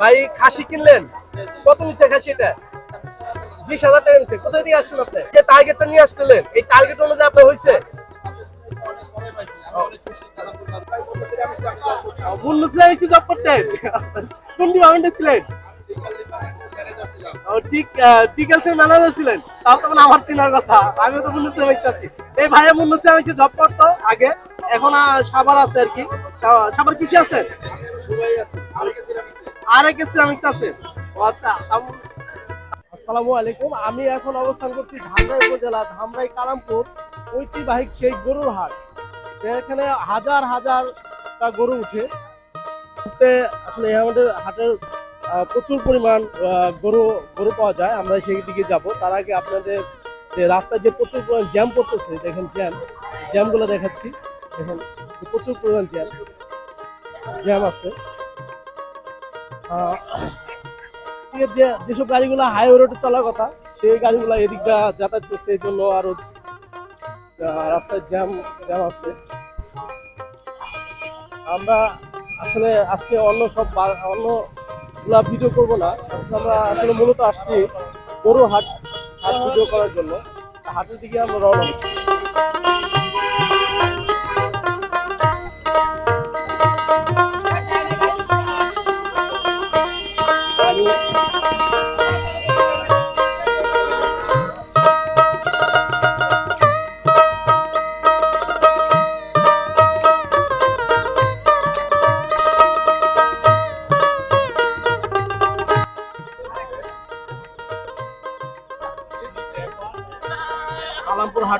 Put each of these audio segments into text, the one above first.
ভাই, খাসি কিনলেন? কত নিচ্ছে খাসি এটা? বিশ হাজার টাকা নিচ্ছে। কোথায় দিয়ে আসছেন আপনি? যে টার্গেটটা নিয়ে আসছিলেন এই টার্গেট অনুযায়ী আপনার হয়েছে? ঠিক ঠিক আছে ম্যানেজার তখন আমার চেনার কথা। আছি এই ভাইয়া জব করতো আগে। এখন সাবার আছে আর কি। সাবার কিসে আছে? আর এক সিরামিক্স আছে আচ্ছা আমি এখন অবস্থান করছি ধামরাই উপজেলা ধামরাই কালামপুর ঐতিহ্যবাহী সেই গরুর হাট। এখানে হাজার হাজার গরু উঠে। আসলে আমাদের হাটের প্রচুর পরিমাণ গরু গরু পাওয়া যায়। আমরা সেই দিকে যাব। তার আগে আপনাদের যে রাস্তায় যে প্রচুর পরিমাণ জ্যাম পড়তেছে দেখেন জ্যাম। জ্যামগুলো দেখাচ্ছি। দেখেন প্রচুর পরিমাণ জ্যাম। জ্যাম আছে, যে যেসব গাড়িগুলো হাইওয়ে রোডে চলার কথা, সেই গাড়িগুলো এদিকটা যাতায়াত করছে, এই জন্য আরও রাস্তায় জ্যাম জ্যাম আছে। আমরা আসলে আজকে অন্য সব বা- অন্যগুলা ভিডিও করব না। আজকে আমরা আসলে মূলত আসছি গরু হাট হাট ভিডিও করার জন্য। হাটের দিকে আমরা রওনা হচ্ছি।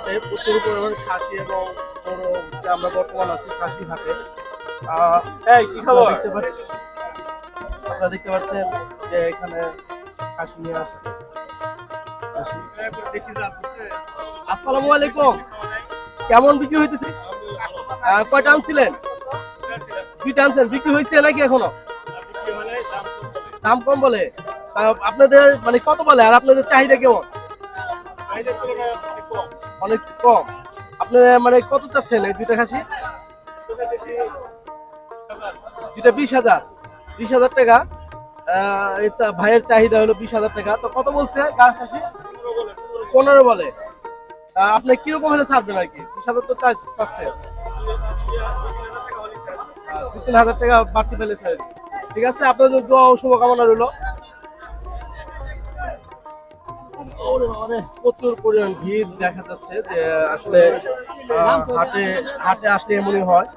হাটে প্রচুর পরিমাণে খাসি এবং গরু আমরা বর্তমান আছি খাসি হাটে। এই কি খবর? দেখতে পাচ্ছি আপনারা দেখতে পাচ্ছেন যে এখানে খাসি নিয়ে আসছে। আসসালামু আলাইকুম। কেমন বিক্রি হইতেছে? কয়টা আনছিলেন? দুইটা আনছেন। বিক্রি হয়েছে নাকি এখনও? দাম কম বলে। আপনাদের মানে কত বলে আর আপনাদের চাহিদা কেমন? অনেক কম। আপনি মানে কত চাচ্ছেন এই দুইটা খাসি? দুইটা বিশ হাজার। বিশ হাজার টাকা। ভাইয়ের চাহিদা হলো বিশ হাজার টাকা। তো কত বলছে গা খাসি? পনেরো বলে। আপনি কীরকম হলে ছাড়বেন আর কি? বিশ হাজার তো চা- চাচ্ছেন। দু তিন হাজার টাকা বাড়তি আর ঠিক আছে আপনার জন্য দোয়া ও শুভকামনা রইল। প্রচুর পরিমাণ ভিড় দেখা যাচ্ছে যে, আসলে হাটে হাটে আসলে এমনই হয়।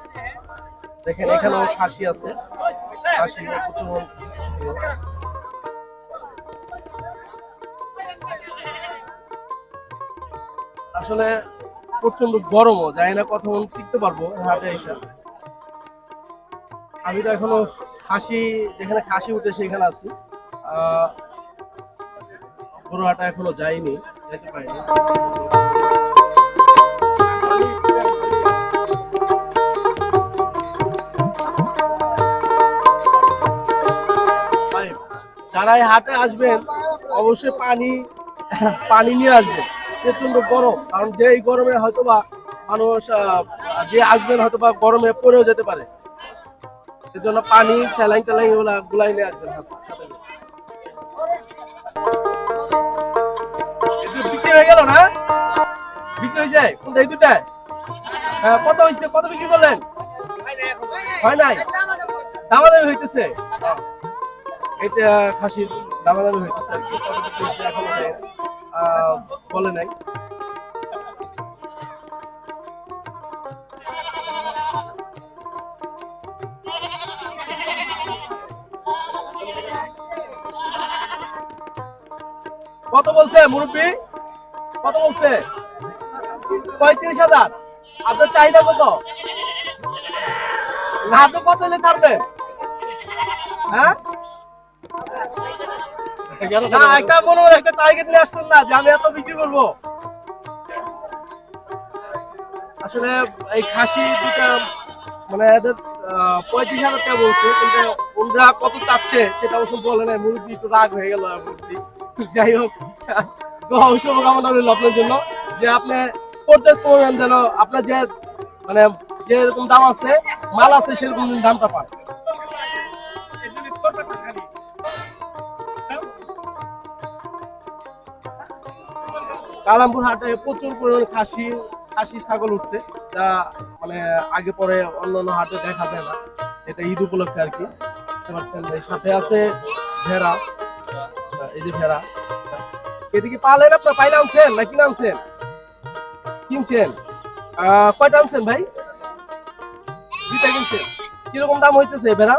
দেখেন, এখানেও খাসি আছে। খাসি প্রচুর আসলে প্রচণ্ড গরমও, জানি না কতক্ষণ টিকতে পারব হাটে এসে। আমি তো এখনও খাসি, যেখানে খাসি উঠে সেখানে আছি। গরুহাটা এখনও যায়নি যেতে পারিনি যারা হাটে আসবেন, অবশ্যই পানি পানি নিয়ে আসবেন। প্রচণ্ড গরম, কারণ যে এই গরমে হয়তোবা মানুষ যে আসবেন হয়তোবা গরমে পড়েও যেতে পারে। সেজন্য পানি স্যালাইন ট্যালাইন গুলাই নিয়ে আসবেন হাতে হয়ে গেল না? বিক্রি হয়ে যায় কোনটা এই দুটায় হ্যাঁ, কত হয়েছে? কত বিক্রি করলেন? হয় নাই? দামাদামি হইতেছে। এটা খাসির দামাদামি হইতেছে হয়েছে বলে নাই। কত বলছে মুরব্বী? কত পঁয়ত্রিশ হাজার। আপনার চাহিদা কত? কত হলে হ্যাঁ? আসলে এই খাসি দুটা মানে এদের পঁয়ত্রিশ হাজার টাকা বলছে, কিন্তু কত চাচ্ছে, সেটা অবশ্য বলে নাই একটু রাগ হয়ে গেল যাই হোক। শুভকামনা রইল আপনার জন্য যে আপনি প্রত্যেক যেন আপনার যে মানে যেরকম দাম আছে, মাল আছে, সেরকম দামটা পান। কালামপুর হাটে প্রচুর পরিমাণ খাসি খাসি ছাগল উঠছে, যা মানে আগে পরে অন্যান্য হাটে দেখা যায় না। এটা ঈদ উপলক্ষে আর কি। পারছেন সাথে আছে ভেড়া, এই যে ভেড়া। এটা কি পালেন আপনার পাইলে আনছেন না কিনে আনছেন? কিনছেন? কয়টা আনছেন ভাই? দুইটা কিনছেন। কীরকম দাম হইতেছে ভেড়া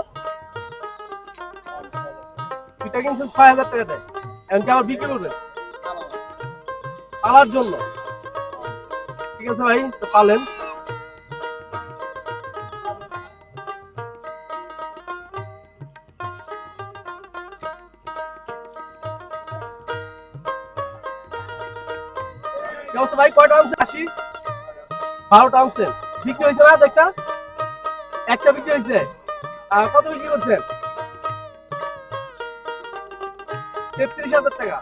দুইটা কিনছেন, ছয় হাজার টাকা দেয়। এখন কি আবার বিক্রি করবেন? পালার জন্য। ঠিক আছে ভাই, তো পালেন। আনছেন বিক্রি না একটা। একটা বিক্রি কত বিক্রি করছেন তেত্রিশ হাজার টাকা।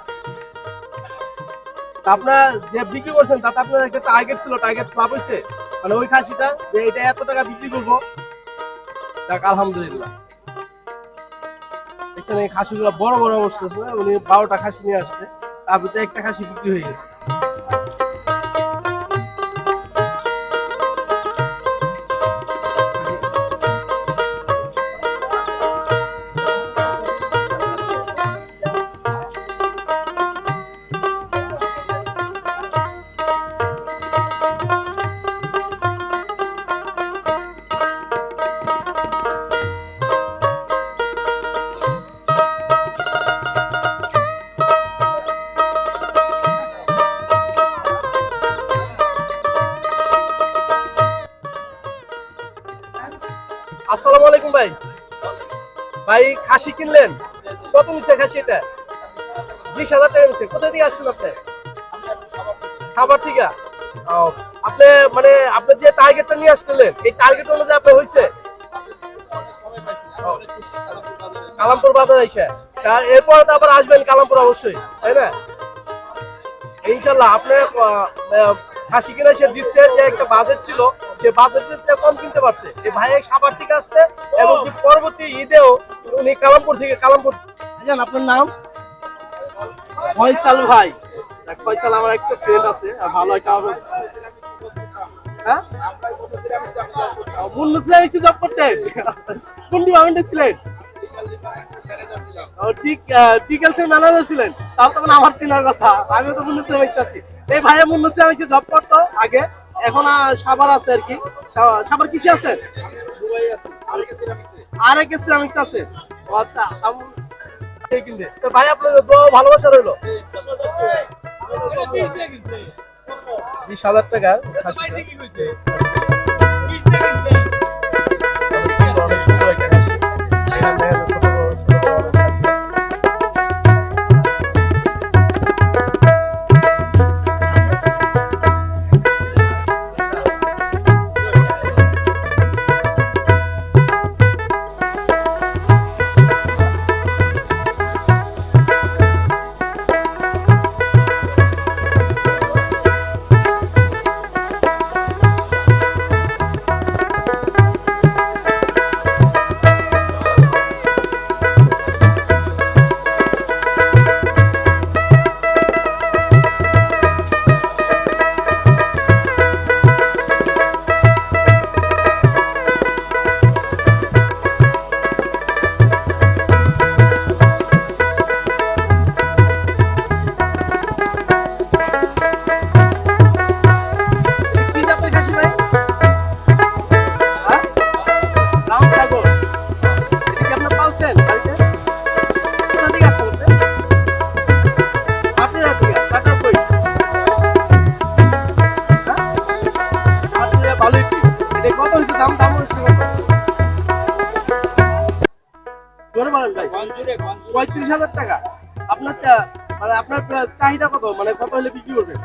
আপনার যে বিক্রি করছেন, তাতে আপনার একটা টার্গেট ছিল টার্গেট ক্লাব হয়েছে। মানে ওই খাসিটা, যে এটা এত টাকা বিক্রি করব। যাক, আলহামদুলিল্লাহ। দেখছেন এই খাসিগুলো বড় বড় অবস্থা উনি বারোটা খাসি নিয়ে আসছে। তার ভিতরে একটা খাসি বিক্রি হয়ে গেছে। আসসালামু আলাইকুম ভাই। ভাই, খাসি কিনলেন? কত নিচ্ছে খাসি এটা? বিশ হাজার টাকা নিচ্ছে। আসছেন আপনি? খাবার আপনি মানে আপনি যে টার্গেটটা নিয়ে আসছিলেন, এই টার্গেট অনুযায়ী আপনার হয়েছে কালামপুর বাজার আইসা। এরপরে তো আবার আসবেন কালামপুর অবশ্যই, তাই না? ইনশাল্লাহ, আপনি খাসি কিনে সে জিতছে যে একটা বাজেট ছিল সে বাজেটের চেয়ে কম কিনতে পারছে। এই এবং কি পরবর্তী ঈদেও উনি কালামপুর থেকে কালামপুর জান আপনার নাম? ফয়সাল ভাই। ফয়সাল আমার একটা ফ্রেন্ড আছে ভালো একটা হ্যাঁ? জব করতেন কোন ডিপার্টমেন্টে ছিলেন? ঠিক ছিলেন। তাহলে তখন আমার চেনার কথা। আমিও তো মুন্নুসিয়া ভাই চাচ্ছি এই ভাইয়া মুন্নুসিয়া হয়েছে জব করতো আগে। এখন সাবার আছে আর কি। সাবার কিসে আছে? আর এক সিরামিক্স আছে আচ্ছা। তো ভাই আপনাদের দোয়া ও ভালোবাসা রইল। বিশ হাজার টাকা। অনেক সুন্দর একটা চাহিদা কত? মানে কত হলে বিক্রি করবেন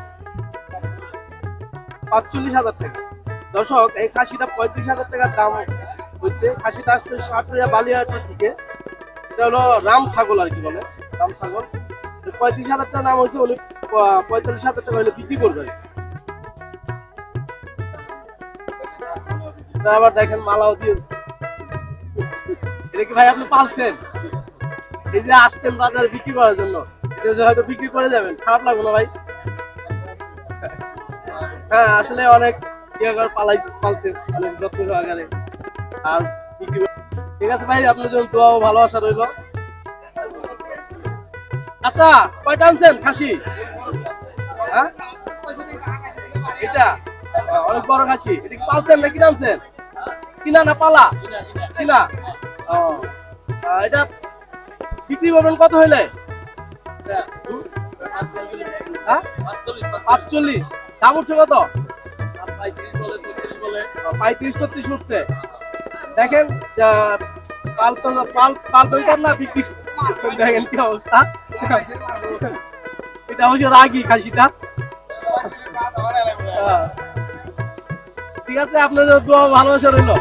পাঁচচল্লিশ হাজার টাকা। দর্শক, এই খাসিটা পঁয়ত্রিশ হাজার টাকার দাম হয়েছে। খাসিটা আসছে সাটুরিয়া বালিয়াটা থেকে। এটা হলো রাম ছাগল আর কি বলে। রাম ছাগল। পঁয়ত্রিশ হাজার টাকা দাম হয়েছে, উনি পঁয়তাল্লিশ হাজার টাকা হলে বিক্রি করবেন আবার দেখেন, মালাও দিয়েছে। এটা কি ভাই আপনি পালছেন? এই যে আসতেন বাজারে বিক্রি করার জন্য। হয়তো বিক্রি করে যাবেন, খারাপ লাগল ভাই। হ্যাঁ আসলে অনেক পালাই, পালছে, অনেক যত্ন আর বিক্রি ঠিক আছে ভাই আপনার জন্য ভালোবাসা রইল। আচ্ছা কয়টা আনছেন? খাসি? হ্যাঁ? এটা? অনেক বড় খাসি। এটা কি পালছেন নাকি আনছেন? কিনা না পালা? কিনা? ও এটা বিক্রি করবেন কত হইলে? পাঁচচল্লিশ দাম উঠছে কত? পঁয়ত্রিশ ছত্রিশ উঠছে। দেখেন আহ, পাল তো পাল পাল দইটার না বিক্রি দেখেন কি অবস্থা। এটা অবশ্য রাগি খাসিটা। হ্যাঁ। ঠিক আছে আপনার দোয়া ভালোবাসা রইল।